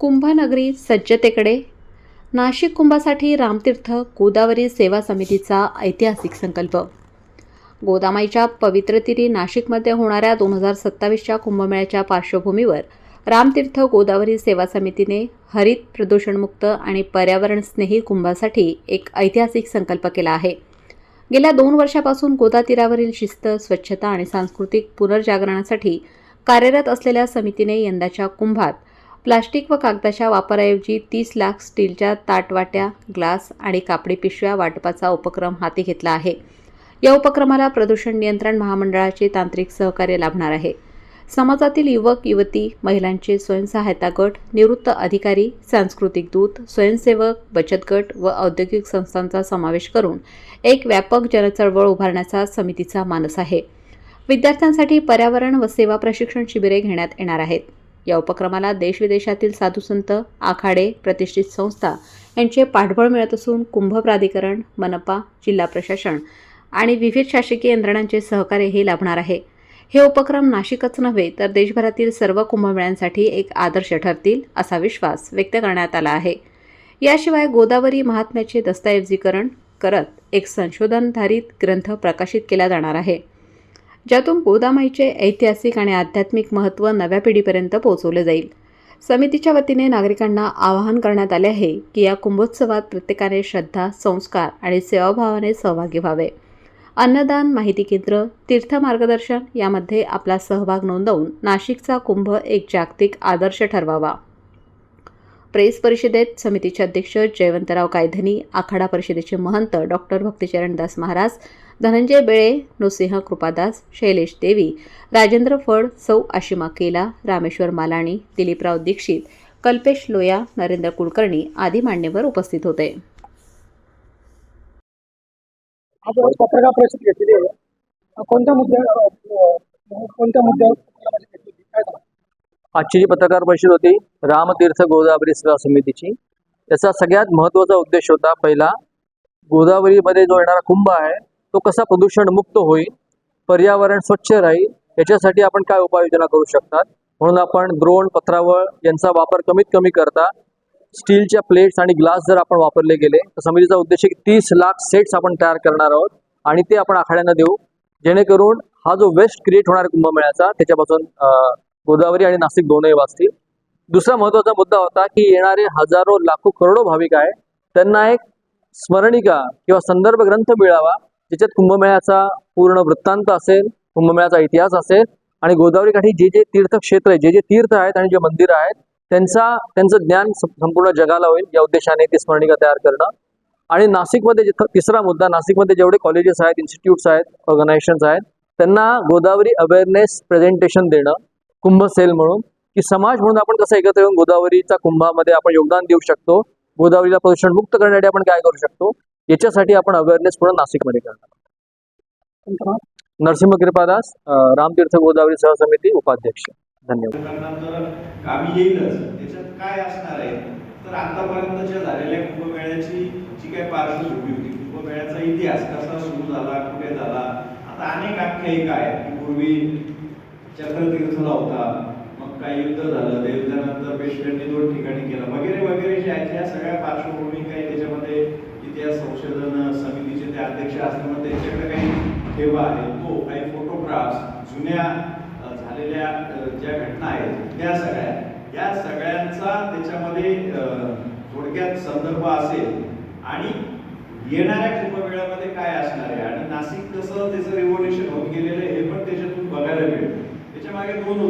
कुंभनगरी सज्जतेकडे. नाशिक कुंभासाठी रामतीर्थ गोदावरी सेवा समितीचा ऐतिहासिक संकल्प. गोदामाईच्या पवित्र तिरी नाशिकमध्ये होणाऱ्या दोन हजार सत्तावीसच्या कुंभमेळ्याच्या पार्श्वभूमीवर रामतीर्थ गोदावरी सेवा समितीने हरित प्रदूषणमुक्त आणि पर्यावरणस्नेही कुंभासाठी एक ऐतिहासिक संकल्प केला आहे. गेल्या दोन वर्षापासून गोदा तीरावरील शिस्त स्वच्छता आणि सांस्कृतिक पुनर्जागरणासाठी कार्यरत असलेल्या समितीने यंदाच्या कुंभात प्लास्टिक व कागदाच्या वापराऐवजी तीस लाख स्टीलच्या ताटवाट्या ग्लास आणि कापडी पिशव्या वाटपाचा उपक्रम हाती घेतला आहे. या उपक्रमाला प्रदूषण नियंत्रण महामंडळाचे तांत्रिक सहकार्य लाभणार आहे. समाजातील युवक युवती महिलांचे स्वयंसहायता गट निवृत्त अधिकारी सांस्कृतिक दूत स्वयंसेवक बचत गट व औद्योगिक संस्थांचा समावेश करून एक व्यापक जनचळवळ उभारण्याचा समितीचा मानस आहे. विद्यार्थ्यांसाठी पर्यावरण व सेवा प्रशिक्षण शिबिरे घेण्यात येणार आहेत. या उपक्रमाला देशविदेशातील साधुसंत आखाडे प्रतिष्ठित संस्था यांचे पाठबळ मिळत असून कुंभ प्राधिकरण मनपा जिल्हा प्रशासन आणि विविध शासकीय यंत्रणांचे सहकार्यही लाभणार आहे. हे उपक्रम नाशिकच नव्हे तर देशभरातील सर्व कुंभमेळ्यांसाठी एक आदर्श ठरतील असा विश्वास व्यक्त करण्यात आला आहे. याशिवाय गोदावरी महात्म्याचे दस्तऐवजीकरण करत एक संशोधनधारित ग्रंथ प्रकाशित केला जाणार आहे. ज्यातून गोदामाईचे ऐतिहासिक आणि आध्यात्मिक महत्त्व नव्या पिढीपर्यंत पोहोचवले जाईल. समितीच्या वतीने नागरिकांना आवाहन करण्यात आले आहे की या कुंभोत्सवात प्रत्येकाने श्रद्धा संस्कार आणि सेवाभावाने सहभागी व्हावे. अन्नदान माहिती केंद्र तीर्थ मार्गदर्शन यामध्ये आपला सहभाग नोंदवून नाशिकचा कुंभ एक जागतिक आदर्श ठरवावा. प्रेस परिषदेत समितीचे अध्यक्ष जयवंतराव कायधनी आखाडा परिषदेचे महंत डॉक्टर भक्तिचरण दास महाराज धनंजय बेळे नृसिंह कृपादास शैलेश देवी राजेंद्र फड सौ आशिमा केला रामेश्वर मालाणी दिलीपराव दीक्षित कल्पेश लोया नरेंद्र कुलकर्णी आदी मान्यवर उपस्थित होते. पत्रकार परिषद घेतलेली आहे. कोणत्या मुद्द्यावर कोणत्या मुद्द्यावर आजची जी पत्रकार परिषद होती रामतीर्थ गोदावरी सेवा समितीची त्याचा सगळ्यात महत्त्वाचा उद्देश होता पहिला गोदावरीमध्ये जो येणारा कुंभ आहे तो कसा प्रदूषण मुक्त होईल पर्यावरण स्वच्छ राहील याच्यासाठी आपण काय उपाययोजना करू शकतात? म्हणून आपण द्रोण पत्रावळ यांचा वापर कमीत कमी करता. स्टीलच्या प्लेट्स आणि ग्लास जर आपण वापरले गेले तर समितीचा उद्देश आहे की तीस लाख सेट्स आपण तयार करणार आहोत आणि ते आपण आखाड्यांना देऊ. जेणेकरून हा जो वेस्ट क्रिएट होणार कुंभमेळ्याचा त्याच्यापासून गोदावरी आणि नाशिक दोनही वाचतील. दुसरा महत्त्वाचा मुद्दा होता की येणारे हजारो लाखो करोडो भाविक आहे त्यांना एक स्मरणिका किंवा संदर्भ ग्रंथ मिळावा ज्याच्यात कुंभमेळ्याचा पूर्ण वृत्तांत असेल कुंभमेळ्याचा इतिहास असेल आणि गोदावरी काठी जे जे तीर्थक्षेत्र आहे जे जे तीर्थ आहेत आणि जे मंदिरं आहेत त्यांचा त्यांचं ज्ञान संपूर्ण जगाला होईल या उद्देशाने ती स्मरणिका तयार करणं. आणि नाशिकमध्ये जिथं तिसरा मुद्दा नाशिकमध्ये जेवढे कॉलेजेस आहेत इन्स्टिट्यूट्स आहेत ऑर्गनायझेशन्स आहेत त्यांना गोदावरी अवेअरनेस प्रेझेंटेशन देणं. कुंभ सेल म्हणून की समाज म्हणून आपण कसं एकत्र येऊन गोदावरीचा कुंभामध्ये आपण योगदान देऊ शकतो गोदावरीला प्रदूषण मुक्त करण्यासाठी आपण काय करू शकतो याच्यासाठी आपण अवेअरनेस पूर्ण नाशिकमध्ये करणार नरसिंह कृपादास रामतीर्थ गोदावरी सहसमिती उपाध्यक्ष. धन्यवाद. करणार येईलच. त्याच्यात काय असणार आहे? तर आतापर्यंतच्या झालेल्या कुंभमेळ्याची जी काही पार्श्वभूमी होती कुंभमेळ्याचा इतिहास कसा सुरू झाला कुठे झाला आता अनेक आख्यायिका आहेत की पूर्वी चक्रतीर्थला होता. मग काय युद्ध झालं? त्या युद्धानंतर पेशव्यांनी दोन ठिकाणी केलं. वगैरे वगैरे जे आहेत या सगळ्या पार्श्वभूमी काही त्याच्यामध्ये इतिहास संशोधन समितीचे ते अध्यक्ष असल्यामुळे त्यांच्याकडे काही ठेवा आहे. तो काही फोटोग्राफ्स जुन्या झालेल्या ज्या घटना आहेत त्या सगळ्या या सगळ्यांचा त्याच्यामध्ये थोडक्यात संदर्भ असेल. आणि येणाऱ्या कुंभमेळ्यामध्ये काय असणार आहे? आणि नाशिक कसं त्याचं रिव्होल्युशन होत गेलेलं आहे हे पण त्याच्यातून बघायला मिळेल. त्याच्यामागे दोन